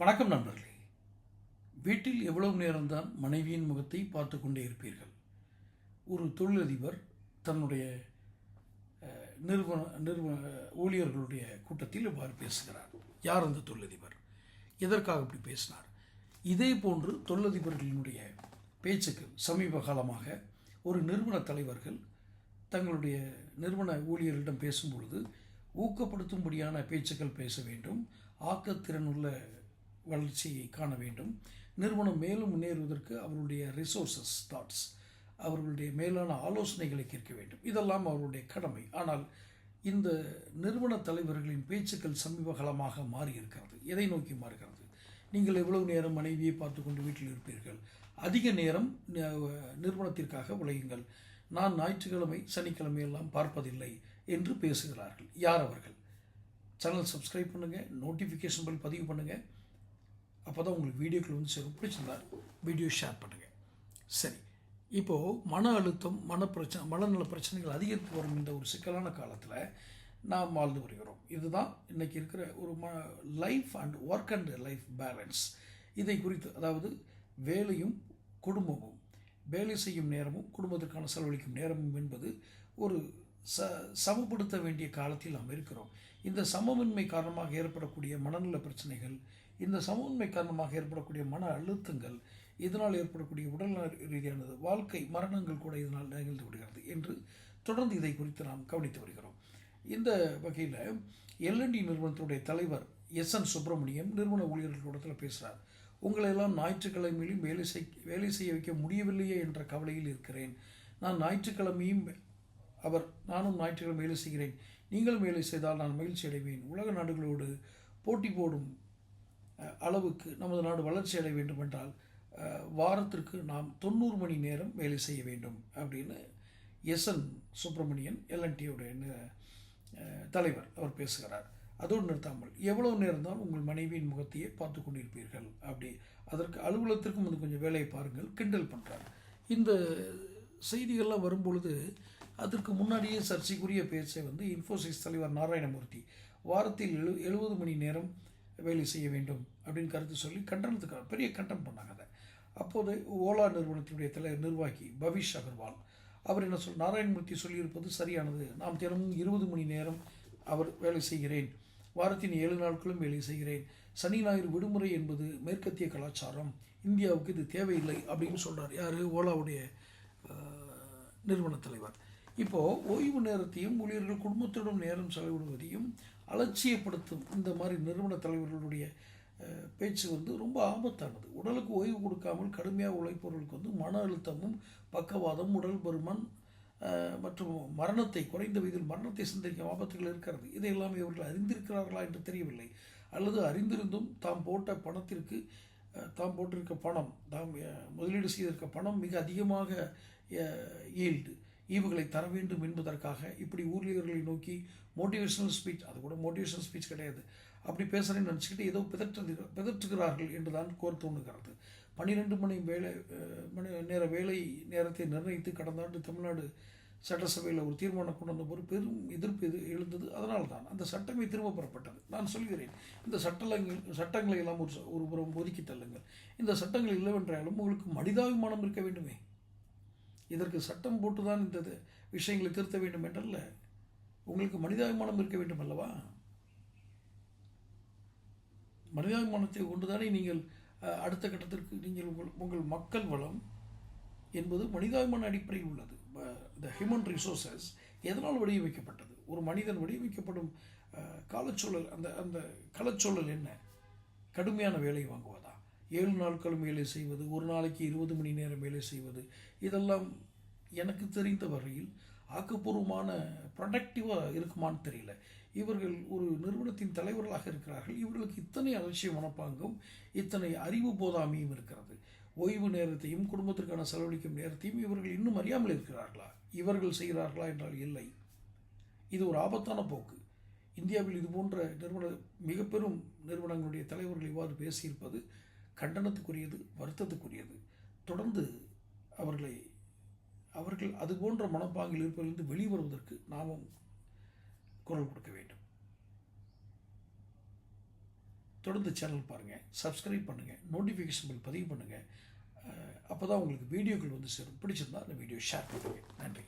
வணக்கம் நண்பர்களே. வீட்டில் எவ்வளவு நேரம்தான் மனைவியின் முகத்தை பார்த்து கொண்டே இருப்பீர்கள்? ஒரு தொழிலதிபர் தன்னுடைய நிறுவன நிறுவன ஊழியர்களுடைய கூட்டத்தில் இவ்வாறு பேசுகிறார். யார் அந்த தொழிலதிபர்? எதற்காக இப்படி பேசினார்? இதே போன்று தொழிலதிபர்களினுடைய பேச்சுக்கள் சமீப காலமாக ஒரு நிறுவன தலைவர்கள் தங்களுடைய நிறுவன ஊழியர்களிடம் பேசும்பொழுது ஊக்கப்படுத்தும்படியான பேச்சுக்கள் பேச வேண்டும் ஆக்கத்திறனுள்ள வளர்ச்சியை காண வேண்டும். நிறுவனம் மேலும் முன்னேறுவதற்கு அவருடைய ரிசோர்சஸ் தாட்ஸ் அவர்களுடைய மேலான ஆலோசனைகளை கேட்க வேண்டும். இதெல்லாம் அவருடைய கடமை. ஆனால் இந்த நிறுவன தலைவர்களின் பேச்சுக்கள் சமீப காலமாக மாறியிருக்கிறது. எதை நோக்கி மாறுகிறது? நீங்கள் எவ்வளவு நேரம் மனைவியை பார்த்து கொண்டு வீட்டில் இருப்பீர்கள்? அதிக நேரம் நிறுவனத்திற்காக உழையுங்கள் நான் ஞாயிற்றுக்கிழமை சனிக்கிழமையெல்லாம் பார்ப்பதில்லை என்று பேசுகிறார்கள். யார் அவர்கள்? சேனல் சப்ஸ்கிரைப் பண்ணுங்கள் நோட்டிஃபிகேஷன் பில் பதிவு பண்ணுங்கள் அப்போ தான் உங்களுக்கு வீடியோக்கள் வந்து சேரும். பிடிச்சிருந்தா வீடியோ ஷேர் பண்ணுங்கள் சரி. இப்போது மன அழுத்தம் மன பிரச்சனை மனநல பிரச்சனைகள் அதிகரித்து வரும் இந்த ஒரு சிக்கலான காலத்தில் நாம் வாழ்ந்து வருகிறோம். இதுதான் இன்றைக்கி இருக்கிற ஒரு ம life and work and life balance இதை குறித்து அதாவது வேலையும் குடும்பமும். வேலை செய்யும் நேரமும் குடும்பத்திற்கான செலவழிக்கும் நேரமும் என்பது ஒரு ச சமப்படுத்த வேண்டிய காலத்தில் நாம் இருக்கிறோம். இந்த சமமின்மை காரணமாக ஏற்படக்கூடிய மனநல பிரச்சனைகள் இந்த சமமின்மை காரணமாக ஏற்படக்கூடிய மன அழுத்தங்கள் இதனால் ஏற்படக்கூடிய உடல்நல ரீதியானது வாழ்க்கை மரணங்கள் கூட இதனால் நிகழ்ந்து விடுகிறது என்று தொடர்ந்து இதை குறித்து நாம் கவனித்து வருகிறோம். இந்த வகையில் எல்என்டி நிறுவனத்தினுடைய தலைவர் எஸ் என் சுப்பிரமணியம் நிறுவன ஊழியர்களிடத்தில் பேசுகிறார் உங்களை எல்லாம் ஞாயிற்றுக்கிழமையிலும் வேலை செய் வேலை செய்ய வைக்க முடியவில்லையே என்ற கவலையில் இருக்கிறேன். நான் ஞாயிற்றுக்கிழமையும் அவர் நானும் ஞாயிற்றுக்கிழமை வேலை செய்கிறேன். நீங்களும் வேலை செய்தால் நான் மகிழ்ச்சி அடைவேன். உலக நாடுகளோடு போட்டி போடும் அளவுக்கு நமது நாடு வளர்ச்சி அடைய வேண்டும் என்றால் வாரத்திற்கு நாம் தொண்ணூறு மணி நேரம் வேலை செய்ய வேண்டும் அப்படின்னு எஸ் என் சுப்பிரமணியன் எல்என்டியோடைய தலைவர் அவர் பேசுகிறார். அதோடு நிறுத்தாமல் எவ்வளோ நேரம் தான் உங்கள் மனைவியின் முகத்தையே பார்த்து கொண்டிருப்பீர்கள் அப்படி. அதற்கு அலுவலகத்திற்கும் வந்து கொஞ்சம் வேலையை பாருங்கள் கிண்டல் பண்ணுறார் இந்த செய்திகள்லாம் வரும்பொழுது அதற்கு முன்னாடியே சர்ச்சைக்குரிய பேச்சை வந்து இன்ஃபோசிஸ் தலைவர் நாராயணமூர்த்தி வாரத்தில் எழு எழுபது மணி நேரம் வேலை செய்ய வேண்டும் அப்படின்னு கருத்து சொல்லி கண்டனத்துக்கு பெரிய கண்டனம் பண்ணாங்க அதை. அப்போது ஓலா நிறுவனத்தினுடைய தலை நிர்வாகி பவிஷ் அகர்வால் அவர் என்ன சொல் நாராயணமூர்த்தி சொல்லியிருப்பது சரியானது. நாம் தினமும் இருபது மணி நேரம் அவர் வேலை செய்கிறேன். வாரத்தின் ஏழு நாட்களும் வேலை செய்கிறேன். சனி ஞாயிறு விடுமுறை என்பது மேற்கத்திய கலாச்சாரம். இந்தியாவுக்கு இது தேவையில்லை அப்படின்னு சொல்கிறார் யார்? ஓலாவுடைய நிறுவன தலைவர். இப்போது ஓய்வு நேரத்தையும் ஊழியர்கள் குடும்பத்துடன் நேரம் செலவிடுவதையும் அலட்சியப்படுத்தும் இந்த மாதிரி நிறுவன தலைவர்களுடைய பேச்சு வந்து ரொம்ப ஆபத்தானது. உடலுக்கு ஓய்வு கொடுக்காமல் கடுமையாக உழைப்பவர்களுக்கு வந்து மன அழுத்தமும் பக்கவாதம் உடல் பருமன் மற்றும் மரணத்தை குறைந்த வயதில் மரணத்தை சந்திக்கும் ஆபத்துகள் இருக்கிறது. இதையெல்லாம் இவர்கள் அறிந்திருக்கிறார்களா என்று தெரியவில்லை. அல்லது அறிந்திருந்தும் தாம் போட்ட பணத்திற்கு தாம் போட்டிருக்க பணம் தாம் முதலீடு செய்திருக்க பணம் மிக அதிகமாக ஈல்டு. ஈவுகளை தர வேண்டும் என்பதற்காக இப்படி ஊழியர்களை நோக்கி மோட்டிவேஷனல் ஸ்பீச் அது கூட மோட்டிவேஷனல் ஸ்பீச் கிடையாது. அப்படி பேசுகிறேன்னு நினச்சிக்கிட்டு ஏதோ பிதற்று பிதற்றுகிறார்கள் என்று தான் கோர் தோணுகிறது பன்னிரெண்டு மணி வேலை மணி நேர வேலை நேரத்தை நிர்ணயித்து கடந்த ஆண்டு தமிழ்நாடு சட்டசபையில் ஒரு தீர்மானம் கொண்டு வந்தபோது பெரும் எதிர்ப்பு எது எழுந்தது. அதனால் தான் அந்த சட்டமே திரும்ப பெறப்பட்டது. நான் சொல்கிறேன் இந்த சட்டங்கள் சட்டங்களை எல்லாம் ஒரு ச- ஒரு புறம் ஒதுக்கி தள்ளுங்கள். இந்த சட்டங்கள் இல்லவென்றாலும் உங்களுக்கு மனிதாபிமானம் இருக்க வேண்டுமே. இதற்கு சட்டம் போட்டு தான் இந்த விஷயங்களை திருத்த வேண்டும் என்றல்ல. உங்களுக்கு மனிதாபிமானம் இருக்க வேண்டும் அல்லவா? மனிதாபிமானத்தை கொண்டுதானே நீங்கள் அடுத்த கட்டத்திற்கு நீங்கள் உங்கள் உங்கள் மக்கள் வளம் என்பது மனிதாபிமான அடிப்படையில் உள்ளது. த ஹியூமன் ரிசோர்சஸ் எதனால் வடிவமைக்கப்பட்டது? ஒரு மனிதன் வடிவமைக்கப்படும் காலச்சூழல் அந்த அந்த கலச்சூழல் என்ன? கடுமையான வேலை வாங்குவதா? ஏழு நாட்களும் வேலை செய்வது ஒரு நாளைக்கு இருபது மணி நேரம் வேலை செய்வது இதெல்லாம் எனக்கு தெரிந்த வரையில் ஆக்கப்பூர்வமான ப்ரொடக்டிவாக இருக்குமான்னு தெரியல. இவர்கள் ஒரு நிறுவனத்தின் தலைவர்களாக இருக்கிறார்கள். இவர்களுக்கு இத்தனை அலட்சிய மனப்பாங்கும் இத்தனை அறிவு போதாமையும் இருக்கிறது. ஓய்வு நேரத்தையும் குடும்பத்திற்கான செலவழிக்கும் நேரத்தையும் இவர்கள் இன்னும் அறியாமல் இருக்கிறார்களா? இவர்கள் செய்கிறார்களா என்றால் இல்லை. இது ஒரு ஆபத்தான போக்கு. இந்தியாவில் இது போன்ற நிறுவன மிக பெரும் நிறுவனங்களுடைய தலைவர்கள் இவ்வாறு பேசியிருப்பது கண்டனத்துக்குரியது வருத்தத்துக்குரியது. தொடர்ந்து அவர்களை அவர்கள் அது போன்ற மனப்பாங்கில் இருப்பதிலிருந்து வெளிவருவதற்கு நாமும் குரல் கொடுக்க வேண்டும். தொடர்ந்து சேனல் பாருங்கள் சப்ஸ்கிரைப் பண்ணுங்கள் நோட்டிஃபிகேஷன் பில் பதிவு பண்ணுங்கள் அப்போ தான் உங்களுக்கு வீடியோக்கள் வந்து சேரும். பிடிச்சிருந்தா அந்த வீடியோ ஷேர் பண்ணுங்கள் நன்றி